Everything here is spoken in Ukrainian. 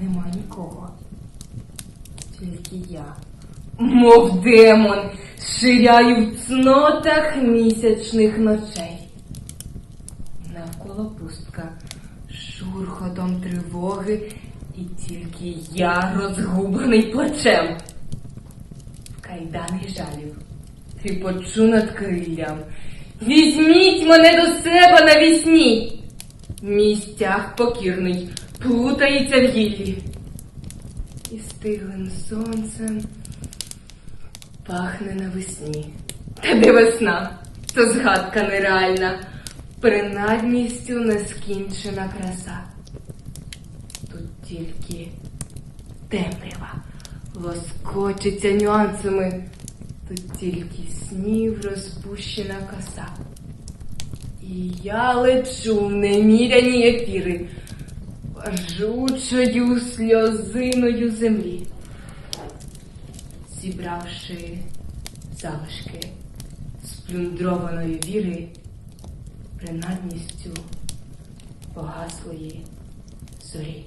Нема нікого. Тільки я, мов демон, ширяю в цнотах місячних ночей. Навколо пустка, шурхотом тривоги, і тільки я розгублений плачем. Кайдани жалів, тріпочу над криллям. Візьміть мене до себе навісні. Мій стяг покірний плутається в гіллі. І стиглим сонцем пахне навесні. Та де весна? То згадка нереальна, принадністю нескінчена краса. Тут тільки темрява лоскочиться нюансами, тут тільки снів розпущена коса. І я лечу в неміряні ефіри, жучою сльозиною землі, зібравши залишки сплюндрованої віри, принадністю погаслої зорі.